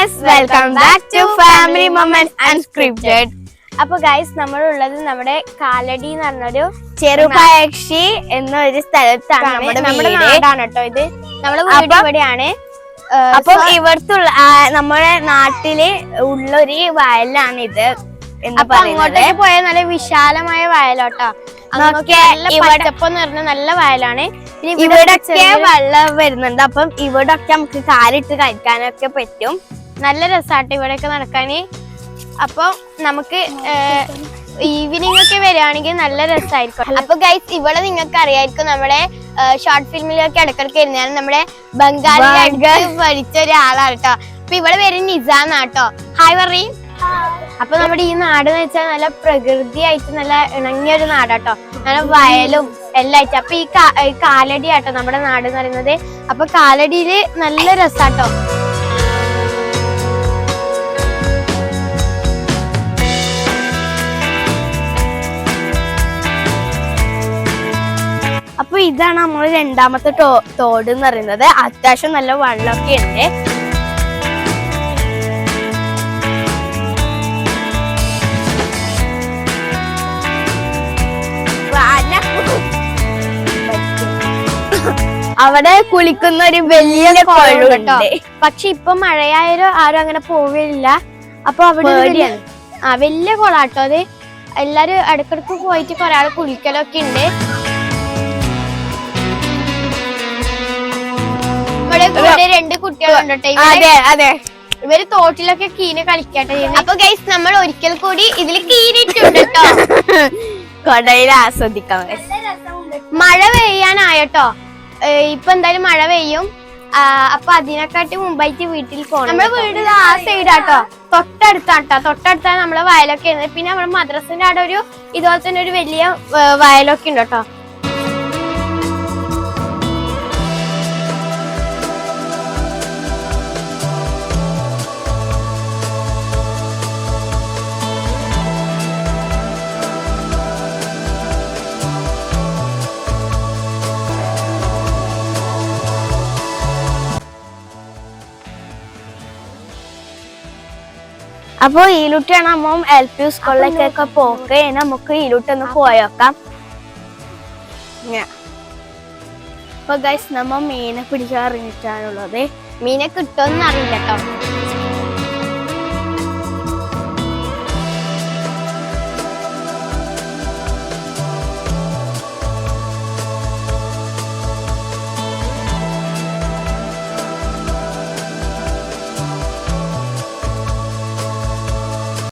Guys welcome back to family moments unscripted അപ്പൊ guys നമ്മളുള്ളത് നമ്മുടെ കാലടി എന്ന് പറഞ്ഞൊരു ചെറുപയക്ഷി എന്നൊരു സ്ഥലത്താണ് നമ്മുടെ നമ്മുടെ നാടാണ് കേട്ടോ ഇത്. നമ്മുടെ വീട് ഇവിടെയാണ്. അപ്പൊ ഇവിടുത്തുള്ള നമ്മുടെ നാട്ടിൽ ഉള്ളൊരു വയലാണ് ഇത് അപ്പൊ അങ്ങോട്ടേക്ക് പോയാൽ നല്ല വിശാലമായ വയലോട്ടോ. പച്ചപ്പെന്ന് പറഞ്ഞ നല്ല വയലാണ്. ഇവിടൊക്കെ വെള്ളം വരുന്നുണ്ട്. അപ്പം ഇവിടൊക്കെ നമുക്ക് കാലിട്ട് കഴിക്കാനൊക്കെ പറ്റും. നല്ല രസാട്ടോ ഇവിടെയൊക്കെ നടക്കാന്. അപ്പോൾ നമുക്ക് ഈവനിങ് ഒക്കെ വരികയാണെങ്കിൽ നല്ല രസമായിരിക്കും അപ്പൊ ഗൈസ് ഇവിടെ നിങ്ങൾക്ക് അറിയായിരിക്കും നമ്മുടെ ഷോർട്ട് ഫിലിമിലൊക്കെ ഇടക്കിടക്ക് വരുന്നതാണ് നമ്മുടെ ബംഗാളി പഠിച്ച ഒരാളാണ് കേട്ടോ. അപ്പൊ ഇവിടെ വരുന്ന നിസാന്നാട്ടോ ഹായ് പറയും അപ്പൊ നമ്മുടെ ഈ നാട് എന്ന് വെച്ചാൽ നല്ല പ്രകൃതിയായിട്ട് നല്ല ഇണങ്ങിയ ഒരു നാടാട്ടോ. നല്ല വയലും എല്ലാം ആയിട്ട് അപ്പൊ ഈ കാലടി ആട്ടോ നമ്മുടെ നാട് എന്ന് പറയുന്നത്. അപ്പൊ കാലടിയിൽ നല്ല രസാട്ടോ. അപ്പൊ ഇതാണ് നമ്മൾ രണ്ടാമത്തെ തോട് എന്ന് പറയുന്നത്. അത്യാവശ്യം നല്ല വെള്ളമൊക്കെ ഉണ്ട്. അവിടെ കുളിക്കുന്ന ഒരു വലിയ കുളമുണ്ട് പക്ഷെ ഇപ്പൊ മഴയായാലും ആരും അങ്ങനെ പോവില്ല അപ്പൊ അവിടെ. ആ വലിയ കുളാട്ടോ അത്. എല്ലാരും ഇടക്കിടക്ക് പോയിട്ട് കൊറേ ആൾ കുളിക്കലൊക്കെ ഉണ്ട്. ഇവിടെ കൂടെ രണ്ട് കുട്ടികളുണ്ട് ട്ടോ. അതെ അതെ. ഇവർ തോട്ടിലൊക്കെ കീന കളിക്കട്ടെ. അപ്പൊ ഗൈസ് നമ്മൾ ഒരിക്കൽ കൂടി ഇതിൽ കീനിട്ടുണ്ട് കേട്ടോ കൊടയിൽ ആസ്വദിക്കാം. മഴ പെയ്യാനായട്ടോ. ഇപ്പൊ എന്തായാലും മഴ പെയ്യും. അപ്പൊ അതിനെക്കാട്ടി മുമ്പായിട്ട് വീട്ടിൽ പോകണം നമ്മുടെ വീട് ആ സൈഡാട്ടോ. തൊട്ടടുത്താട്ടോ. തൊട്ടടുത്താണ് നമ്മളെ വയലൊക്കെ പിന്നെ നമ്മുടെ മദ്രസിന്റെ അവിടെ ഒരു ഇതുപോലെ തന്നെ ഒരു വലിയ വയലൊക്കെ ഉണ്ട് കേട്ടോ അപ്പൊ ഈലുട്ടിയാണ് അമ്മ എൽ പി സ്കൂളിലേക്കൊക്കെ പോക്ക് നമുക്ക് ഈലുട്ടി ഒന്ന് പോയോക്കാം. അപ്പൊ ഗൈസ് നമ്മ മീനെ പിടിക്കാൻ ഇറങ്ങിയിട്ടാണുള്ളത് മീനെ കിട്ടുമെന്ന് അറിയില്ല കേട്ടോ